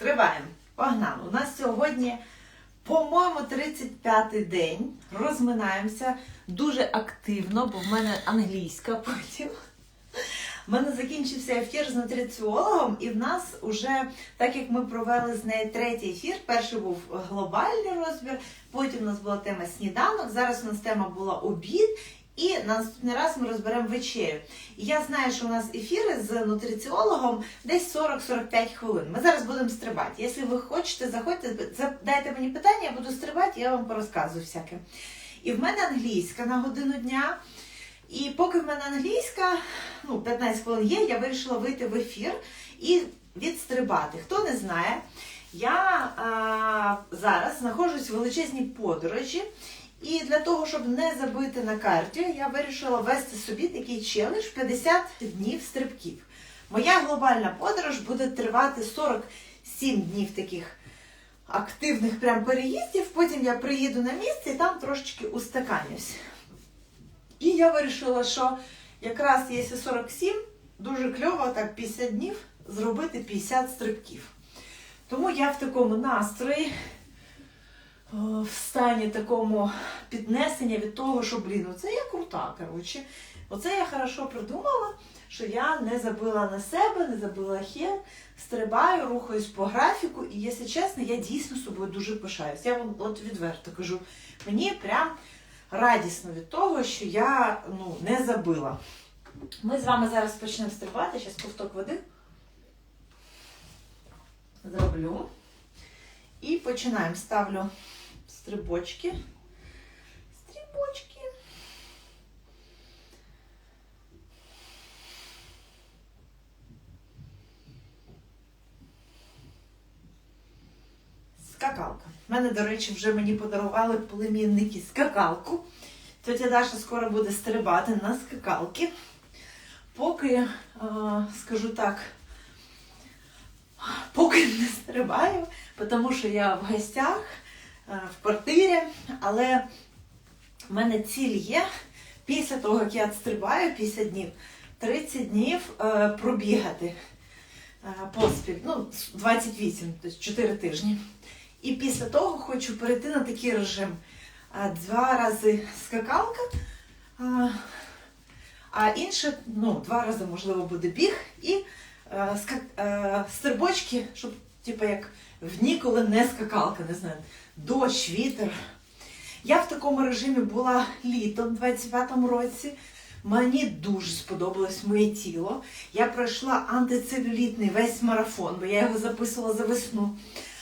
Стрибаємо. Погнали. У нас сьогодні, по-моєму, 35-й день. Розминаємося дуже активно, бо в мене англійська потім. У мене закінчився ефір з нутриціологом, і в нас вже, так як ми провели з нею третій ефір, перший був глобальний розбір, потім у нас була тема сніданок, зараз у нас тема була обід, і на наступний раз ми розберемо вечерю. Я знаю, що у нас ефіри з нутриціологом десь 40-45 хвилин. Ми зараз будемо стрибати. Якщо ви хочете, заходьте, задайте мені питання, я буду стрибати, я вам порозказую всяке. І в мене англійська на годину дня. І поки в мене англійська, ну, 15 хвилин є, я вирішила вийти в ефір і відстрибати. Хто не знає, я а, зараз знаходжусь в величезній подорожі. І для того, щоб не забити на карті, я вирішила вести собі такий челендж 50 днів стрибків. Моя глобальна подорож буде тривати 47 днів таких активних прям переїздів. Потім я приїду на місце і там трошечки устаканюсь. І я вирішила, що якраз якщо 47, дуже кльово так 50 днів зробити 50 стрибків. Тому я в такому настрої, в стані такому піднесення від того, що, блін, оце я крута, коротше. Оце я хорошо придумала, що я не забила на себе, не забила хер, стрибаю, рухаюсь по графіку, і, якщо чесно, я дійсно собою дуже пишаюсь. Я вам от відверто кажу, мені прям радісно від того, що я ну, не забила. Ми з вами зараз почнемо стрибати. Зараз ковток води зроблю. І починаємо. Ставлю стрибочки. Стрибочки. Скакалка. У мене, до речі, вже мені подарували племінники скакалку. Тетя Даша скоро буде стрибати на скакалки. Поки, скажу так, поки не стрибаю, тому що я в гостях, в квартирі, але в мене ціль є після того, як я стрибаю 50 днів, 30 днів пробігати поспіль, ну, 28, тобто 4 тижні. І після того хочу перейти на такий режим. Два рази скакалка, а, інше, ну, два рази, можливо, буде біг і стрибочки, щоб, типу, як в ніколи не скакалка, не знаю, дощ, вітер. Я в такому режимі була літом 25-му році. Мені дуже сподобалось моє тіло. Я пройшла антицелюлітний весь марафон, бо я його записувала за весну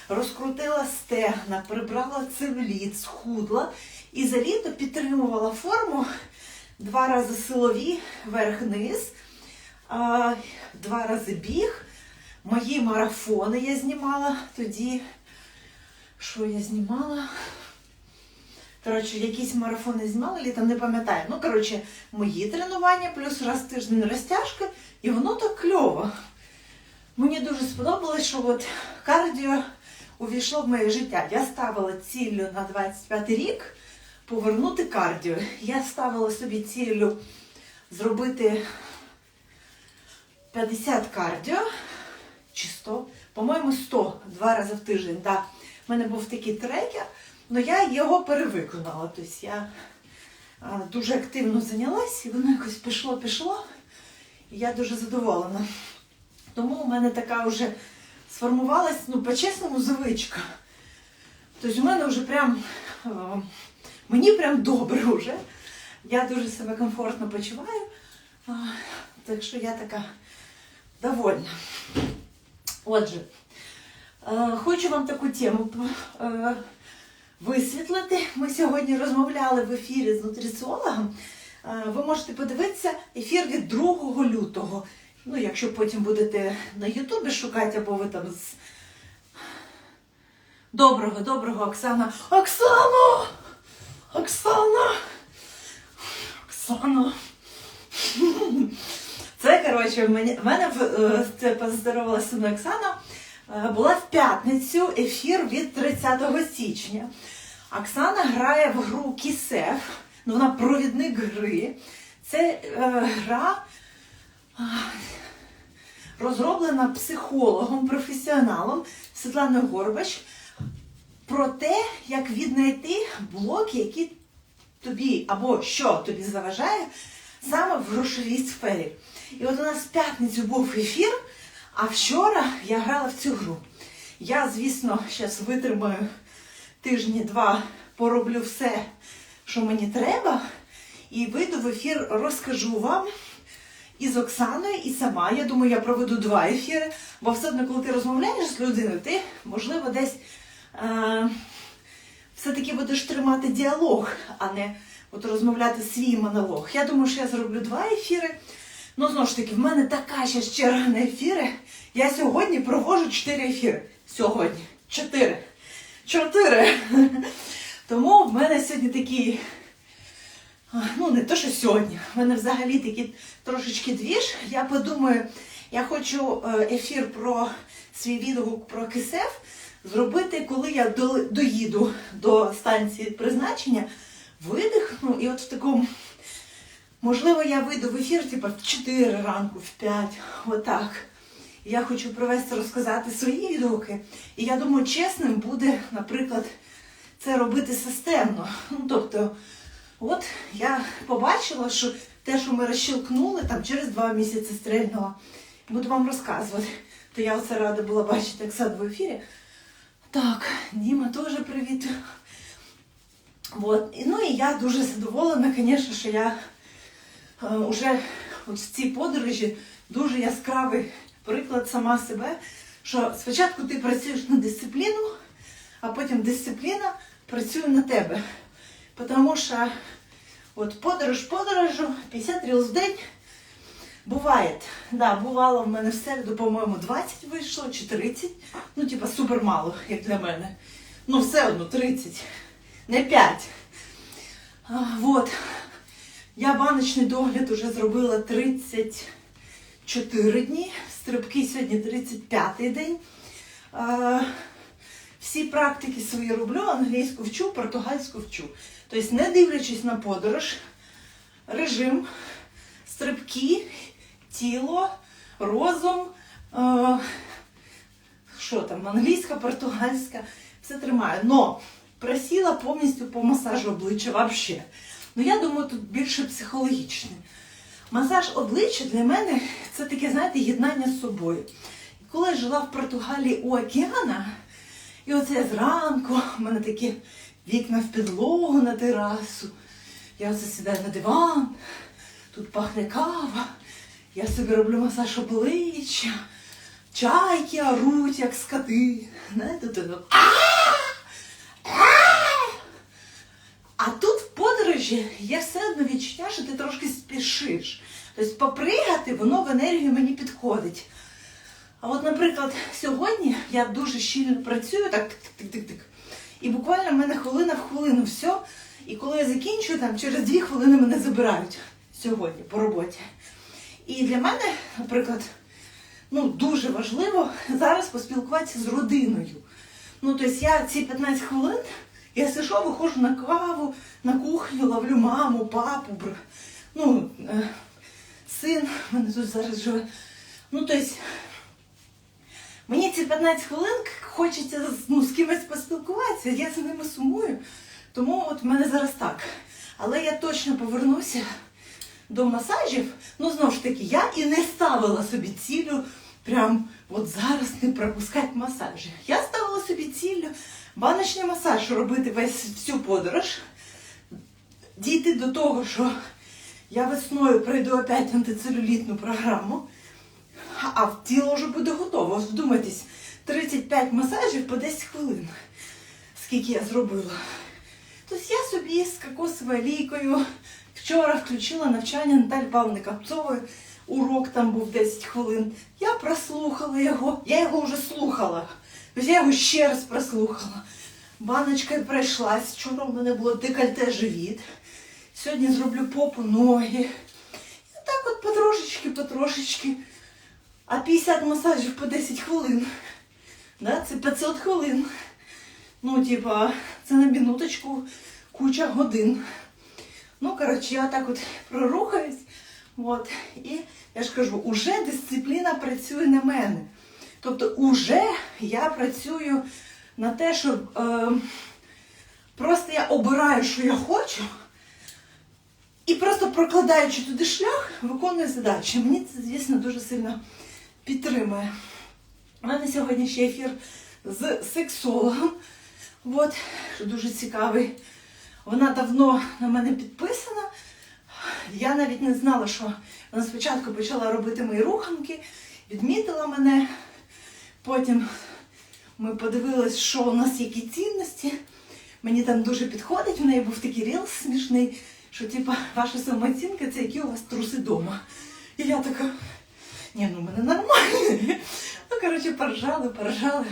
розкрутила стегна, прибрала целюліт, схудла і за літо підтримувала форму два рази силові, верх-низ, два рази біг. Мої марафони я знімала тоді. Що я знімала? Коротше, якісь марафони знімала літом, не пам'ятаю. Ну, коротше, мої тренування, плюс раз в тиждень розтяжка, і воно так кльово. Мені дуже сподобалось, що от кардіо увійшло в моє життя. Я ставила ціллю на 25 рік повернути кардіо. Я ставила собі ціллю зробити 50 кардіо чи 100, по-моєму, 100 два рази в тиждень. Да. У мене був такий трекер, але я його перевиконала. Тобто я дуже активно зайнялась і воно якось пішло-пішло. І я дуже задоволена. Тому у мене така вже сформувалась, ну, по-чесному, звичка. Тобто у мене вже прям, мені прям добре вже. Я дуже себе комфортно почуваю. Так що я така довольна. Отже, е, хочу вам таку тему е, висвітлити. Ми сьогодні розмовляли в ефірі з нутриціологом. Е, Ви можете подивитися ефір від 2 лютого. Ну, якщо потім будете на Ютубі шукати, або ви там з. Доброго, доброго, Оксана. Оксана! Оксана! Оксана! Коротше, в мене, в е, це поздоровалася мною Оксана. е, Була в п'ятницю ефір від 30 січня. Оксана грає в гру Кісеф. Ну, вона провідник гри. Це е, гра. розроблена психологом, професіоналом Світланою Горбач про те, як віднайти блоки, які тобі або що тобі заважає саме в грошовій сфері. І от у нас в п'ятницю був ефір, а вчора я грала в цю гру. Я, звісно, зараз витримаю тижні-два, пороблю все, що мені треба, і вийду в ефір, розкажу вам і з Оксаною, і сама. Я думаю, я проведу два ефіри, бо все одно, коли ти розмовляєш з людиною, ти, можливо, десь е, все-таки будеш тримати діалог, а не от розмовляти свій монолог. Я думаю, що я зроблю два ефіри. Ну, знову ж таки, в мене така ще черга на ефіри. Я сьогодні провожу чотири ефіри. Сьогодні. Чотири. Чотири. Тому в мене сьогодні такий. Ну, не то, що сьогодні. В мене взагалі такий трошечки двіж. Я подумаю, я хочу е, ефір про свій відгук про кисев зробити, коли я до- доїду до станції призначення, видихну і от в такому. Можливо, я вийду в ефір, типу, в 4 ранку, в 5, отак. Я хочу провести, розказати свої відгуки. І я думаю, чесним буде, наприклад, це робити системно. Ну, тобто, от я побачила, що те, що ми розщелкнули, там через два місяці стрельнула, буду вам розказувати. То я оце рада була бачити Оксану в ефірі. Так, Діма теж привіт. Вот. І, Ну і я дуже задоволена, звісно, що я уже от в цій подорожі дуже яскравий приклад сама себе, що спочатку ти працюєш на дисципліну, а потім дисципліна працює на тебе. Тому що от подорож подорожу, 50 ріл в день. Буває. Да, бувало в мене в середу, по-моєму, 20 вийшло чи 30. Ну, типа, супер мало, як для мене. Ну, все одно 30, не 5. А, вот. Я баночний догляд уже зробила 34 дні. Стрибки сьогодні 35-й день. Всі практики свої роблю, англійську вчу, португальську вчу. Тобто, не дивлячись на подорож, режим, стрибки, тіло, розум, е, що там, англійська, португальська, все тримаю. Но просіла повністю по масажу обличчя взагалі. Ну я думаю, тут більше психологічне. Масаж обличчя для мене це таке, знаєте, єднання з собою. Коли я жила в Португалії у океана, і оце я зранку, в мене такі вікна в підлогу на терасу. Я оце сідаю на диван, тут пахне кава, я собі роблю масаж обличчя, чайки оруть, як скоти. Знаєте, тут воно А тут подорожі є все одно відчуття, що ти трошки спішиш. Тобто попригати, воно в енергію мені підходить. А от, наприклад, сьогодні я дуже щільно працюю, так тик-тик-тик-тик. І буквально в мене хвилина в хвилину все. І коли я закінчую, там через дві хвилини мене забирають сьогодні по роботі. І для мене, наприклад, ну, дуже важливо зараз поспілкуватися з родиною. Ну, тобто я ці 15 хвилин, я сижу, виходжу на каву, на кухню, ловлю маму, папу, бр... ну, е, син мене тут зараз живе. Ну, тобто, мені ці 15 хвилин хочеться ну, з кимось поспілкуватися, я за ними сумую. Тому от в мене зараз так. Але я точно повернуся до масажів. Ну, знову ж таки, я і не ставила собі цілю прям от зараз не пропускати масажі. Я ставила собі цілю баночний масаж робити весь всю подорож, дійти до того, що я весною пройду опять антицелюлітну програму, а в тіло вже буде готово. Вдумайтесь, 35 масажів по 10 хвилин. Скільки я зробила. Тобто я собі з кокосовою олійкою вчора включила навчання Наталі Павловни Капцової. Урок там був 10 хвилин. Я прослухала його. Я його вже слухала. Я його ще раз прослухала. Баночкою пройшлась. Вчора в мене було декольте живіт. Сьогодні зроблю попу, ноги. І так от потрошечки, потрошечки. А 50 масажів по 10 хвилин. Да? Це 500 хвилин. Ну, типа, це на минуточку куча годин. Ну, коротше, я так от прорухаюсь, От. І я ж кажу, уже дисципліна працює на мене. Тобто, уже я працюю на те, щоб е, просто я обираю, що я хочу, і просто прокладаючи туди шлях, виконую задачі. Мені це, звісно, дуже сильно підтримує. У мене сьогодні ще ефір з сексологом. От, що дуже цікавий. Вона давно на мене підписана. Я навіть не знала, що вона спочатку почала робити мої руханки, відмітила мене. Потім ми подивились, що у нас які цінності. Мені там дуже підходить, в неї був такий рілс смішний, що типа ваша самооцінка це які у вас труси вдома. І я така, ні, ну в мене нормально. Ну, коротше, поржали, поржали.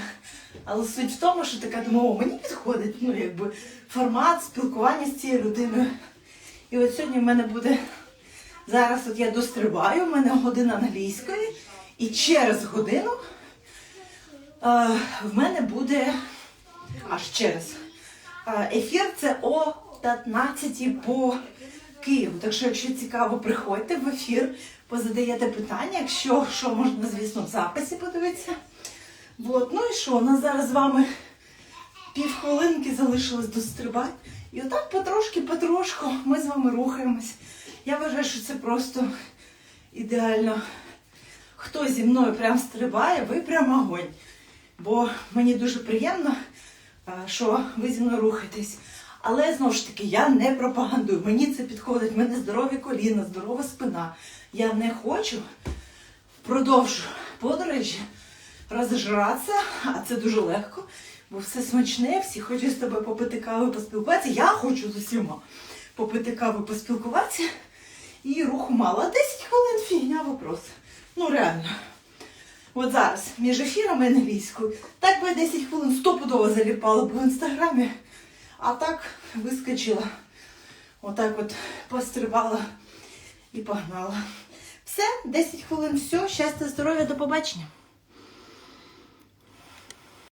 Але суть в тому, що така думаю, о, мені підходить, ну, якби формат спілкування з цією людиною. І от сьогодні в мене буде, зараз от я дострибаю, в мене година англійської, і через годину в мене буде аж через е, ефір це о 15 по Києву. Так що, якщо цікаво, приходьте в ефір, позадаєте питання, якщо що можна, звісно, в записі подивитися. От, ну і що, у нас зараз з вами півхвилинки залишилось дострибати. І отак потрошки-потрошку ми з вами рухаємось. Я вважаю, що це просто ідеально. Хто зі мною прям стрибає, ви прям огонь. Бо мені дуже приємно, що ви зі мною рухаєтесь. Але знову ж таки, я не пропагандую. Мені це підходить, в мене здорові коліна, здорова спина. Я не хочу впродовж подорожі розжиратися, а це дуже легко, бо все смачне, всі хочуть з тобою попити кави, поспілкуватися. Я хочу з усіма попити кави, поспілкуватися. І руху мало. А 10 хвилин фігня вопрос. Ну реально. От зараз між ефірами на війську, так би 10 хвилин стопудово заліпала б в інстаграмі, а так вискочила. Отак от пострибала і погнала. Все, 10 хвилин, все, щастя, здоров'я, до побачення.